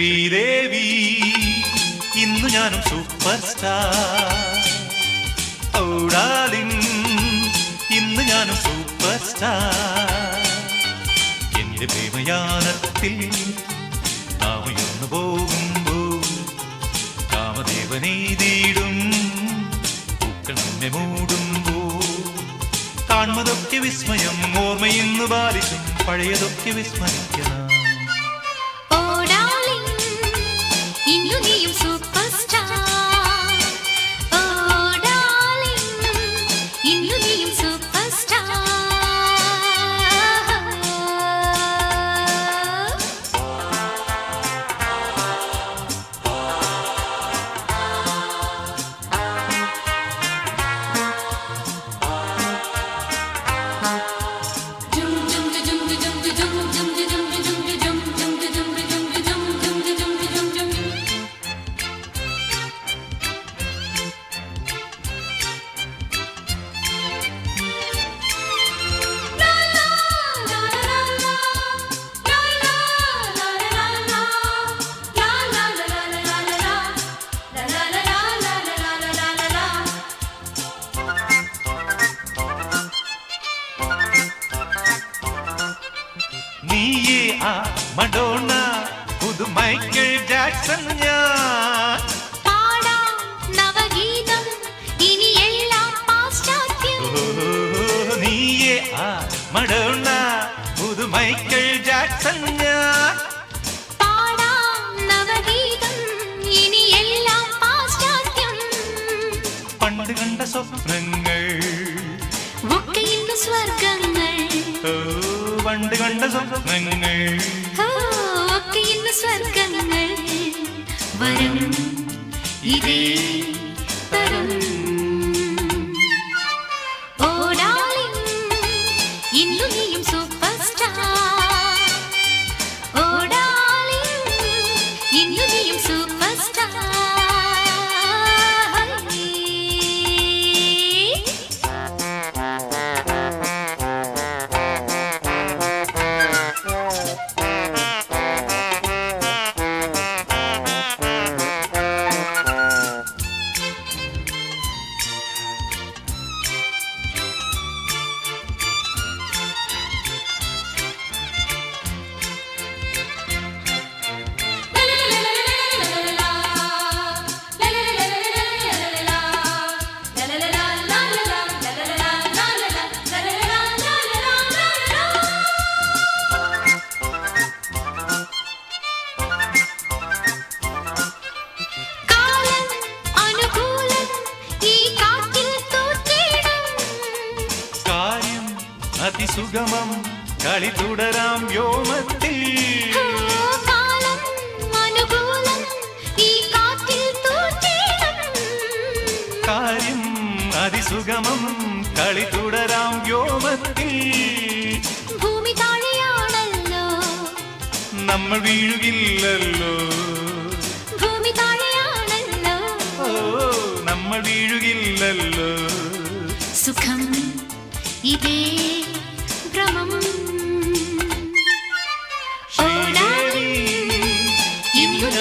ശ്രീദേവി ഇന്നു ഞാനും super star ഇന്ന് ഞാനും സൂപ്പർ സ്റ്റാർ എന്റെ പ്രേമയാനത്തിൽ നാമയൊന്നു പോകുമ്പോൾ നമ്മെ മൂടുമ്പോൾ കാൺമതൊക്കെ വിസ്മയം ഓർമ്മയിന്ന് ബാലിക്കും പഴയതൊക്കെ വിസ്മരിക്കണം. நீயும் நீயும் சூப்பர் ஸ்டார் ஓ டார்லிங் இன்னும் நீயும் சூப்பர் ஸ்டார் நீயே ஆ மடோனா புது மைக்கேல் ஜாக்சன் ஞான் பாடா நவகீதம் இனி எல்லாம் பாஸ்டாத்யம் நீயே ஆ மடோனா புது மைக்கேல் ஜாக்சன் ஞான் பாடா நவகீதம் இனி எல்லாம் பாஸ்டாத்யம் பண்டு கண்ட സ്വപ്നങ്ങൾ ഒക്കെ ഇന്ന് സ്വർഗങ്ങൾ പണ്ട് കണ്ട സ്വപ്നങ്ങൾ. ഒക്കെ ഇന്ന് സ്വർഗങ്ങൾ വരും ഇതേ തരും. സൂപ്പർ അതിസുഗമം കളി തുടരാം വ്യോമത്തിൽ. കാര്യം അതിസുഗമം കളി തുടരാം വ്യോമത്തിൽ. ഭൂമി താഴെയാണല്ലോ. നമ്മൾ വീഴുകില്ലല്ലോ. ഭൂമി താഴെയാണല്ലോ. ഓ നമ്മൾ വീഴുകില്ലല്ലോ. സുഖം ഇതേ